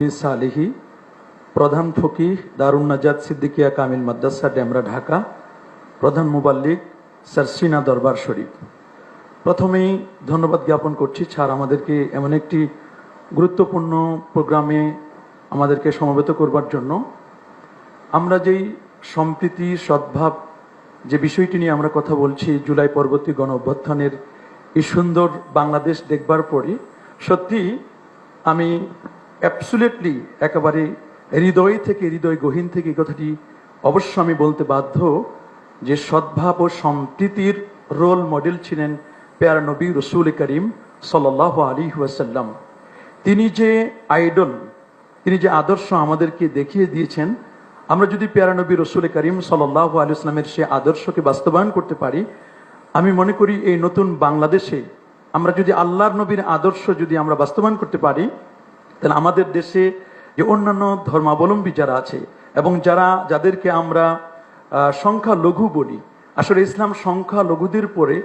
সালিহি, প্রধান ফকিহ দারুণ নাজাদ সিদ্দিকিয়া কামিল মাদ্রাসা, ডেমরা, ঢাকা, প্রধান মুবাল্লিক সারসিনা দরবার শরীফ। প্রথমেই ধন্যবাদ জ্ঞাপন করছি, স্যার আমাদেরকে এমন একটি গুরুত্বপূর্ণ প্রোগ্রামে আমাদেরকে সমবেত করবার জন্য। আমরা যেই সম্প্রীতি, সদ্ভাব যে বিষয়টি নিয়ে আমরা কথা বলছি, জুলাই পরবর্তী গণ অভ্যর্থনের এই সুন্দর বাংলাদেশ দেখবার পরে সত্যি আমি অ্যাবসুলেটলি একেবারে হৃদয় থেকে, হৃদয় গহীন থেকে এই কথাটি অবশ্য আমি বলতে বাধ্য যে সদ্ভাব ও সম্প্রীতির রোল মডেল ছিলেন পেয়ারা নবী রসুল করিম সাল্লাহ আলী ওয়াসাল্লাম। তিনি যে আইডল তিনি যে আদর্শ আমাদেরকে দেখিয়ে দিয়েছেন, আমরা যদি পেয়ারা নবী রসুল করিম সাল্লাহ আলী ইসলামের সে আদর্শকে বাস্তবায়ন করতে পারি, আমি মনে করি এই নতুন বাংলাদেশে আমরা যদি আল্লাহর নবীর আদর্শ যদি আমরা বাস্তবায়ন করতে পারি তাহলে আমাদের দেশে যে অন্যান্য ধর্মাবলম্বী যারা আছে এবং যারা, যাদেরকে আমরা সংখ্যা লঘু বলি, আসলে ইসলাম সংখ্যা লঘুদের পরে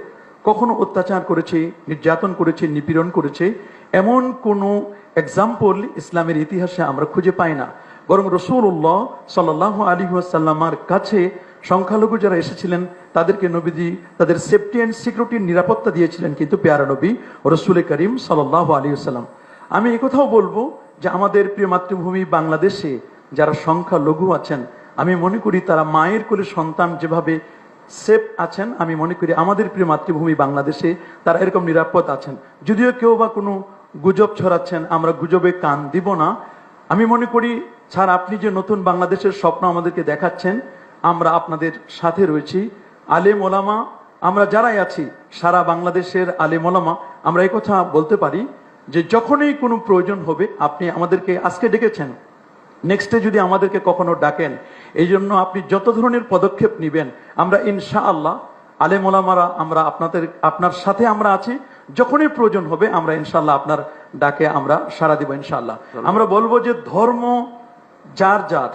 কখনো অত্যাচার করেছে, নির্যাতন করেছে, নিপীড়ন করেছে, এমন কোনো এক্সাম্পল ইসলামের ইতিহাসে আমরা খুঁজে পাই না। বরং রসুল্লাহ সাল্লাহ আলী সাল্লামার কাছে সংখ্যালঘু যারা এসেছিলেন, তাদেরকে নবীজি তাদের সেফটি অ্যান্ড সিকিউরিটির নিরাপত্তা দিয়েছিলেন কিন্তু পেয়ারা নবী রসুল করিম সাল্লাহ আলী সাল্লাম আমি একথাও বলব যে আমাদের প্রিয় মাতৃভূমি বাংলাদেশে যারা সংখ্যা লঘু আছেন, আমি মনে করি তারা মায়ের কোলে সন্তান যেভাবে সেফ আছেন, আমি মনে করি আমাদের প্রিয় মাতৃভূমি বাংলাদেশে তারা এরকম নিরাপদ আছেন। যদিও কেউ বা কোনো গুজব ছড়াচ্ছেন, আমরা গুজবে কান দিব না। আমি মনে করি, স্যার, আপনি যে নতুন বাংলাদেশের স্বপ্ন আমাদেরকে দেখাচ্ছেন, আমরা আপনাদের সাথে রয়েছি। আলেম ওলামা, আমরা যারাই আছি, সারা বাংলাদেশের আলেম ওলামা, আমরা কথা বলতে পারি। যে যখনই কোনো প্রয়োজন হবে, আপনি আমাদেরকে আজকে ডেকেছেন। নেক্সটে যদি আমাদেরকে কখনো ডাকেন, এই জন্য আপনি যত ধরনের পদক্ষেপ নেবেন, আমরা ইনশা আল্লাহ আলেম ওলামারা আমরা আপনাদের, আপনার সাথে আমরা আছি। যখনই প্রয়োজন হবে, আমরা ইনশাল্লাহ আপনার ডাকে আমরা সারা দিব ইনশাল্লাহ আমরা বলব যে ধর্ম যার যার।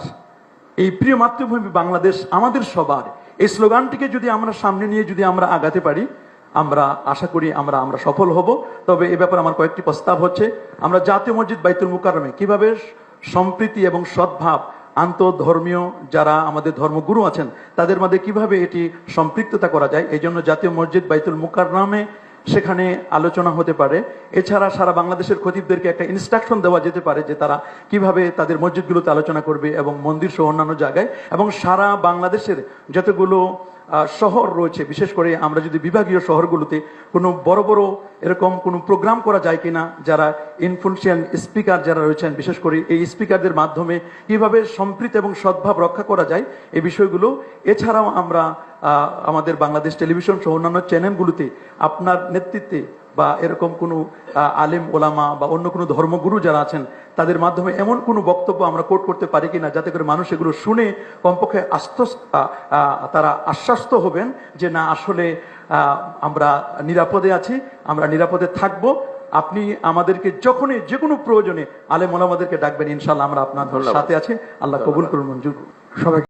এই প্রিয় মাতৃভূমি বাংলাদেশ আমাদের সবার। এই স্লোগানটিকে যদি আমরা সামনে নিয়ে যদি আমরা আগাতে পারি আমরা আশা করি আমরা আমরা সফল হব। তবে এ ব্যাপারে আমার কয়েকটি প্রস্তাব হচ্ছে। আমরা জাতীয় মসজিদ বাইতুল মুকাররমে কীভাবে সম্প্রীতি এবং সদ্ভাব আন্তধর্মীয় যারা আমাদের ধর্মগুরু আছেন, তাদের মধ্যে কীভাবে এটি সম্পৃক্ততা করা যায় এই জন্য জাতীয় মসজিদ বাইতুল মুকাররমে সেখানে আলোচনা হতে পারে। এছাড়া সারা বাংলাদেশের খতিবদেরকে একটা ইনস্ট্রাকশন দেওয়া যেতে পারে যে তারা কীভাবে তাদের মসজিদগুলোতে আলোচনা করবে এবং মন্দির সহ অন্যান্য জায়গায়। এবং সারা বাংলাদেশের যতগুলো শহর রয়েছে। বিশেষ করে আমরা যদি বিভাগীয় শহরগুলোতে কোনো বড় বড় এরকম কোনো প্রোগ্রাম করা যায় কিনা, যারা ইনফ্লুয়েন্সিয়াল স্পিকার যারা রয়েছেন, বিশেষ করে এই স্পিকারদের মাধ্যমে কীভাবে সম্প্রীতি এবং সদ্ভাব রক্ষা করা যায়, এই বিষয়গুলো। এছাড়াও আমরা আমাদের বাংলাদেশ টেলিভিশন সহ অন্যান্য চ্যানেলগুলোতে আপনার নেতৃত্বে বা এরকম কোনো আলেম, ওলামা বা অন্য কোনো ধর্মগুরু যারা আছেন তাদের মাধ্যমে এমন কোনো বক্তব্য আমরা কোট করতে পারি কিনা যাতে করে মানুষ এগুলো শুনে কমপক্ষে আশ্বস্ত তারা আশ্বাস্ত হবেন যে না আসলে আহ, আমরা নিরাপদে আছি আমরা নিরাপদে থাকব। আপনি আমাদেরকে যখনই যে কোনো প্রয়োজনে আলেম ওলামাদেরকে ডাকবেন ইনশাল্লাহ আমরা আপনার সাথে আছি। আল্লাহ কবুল করুন মঞ্জুর। সবাই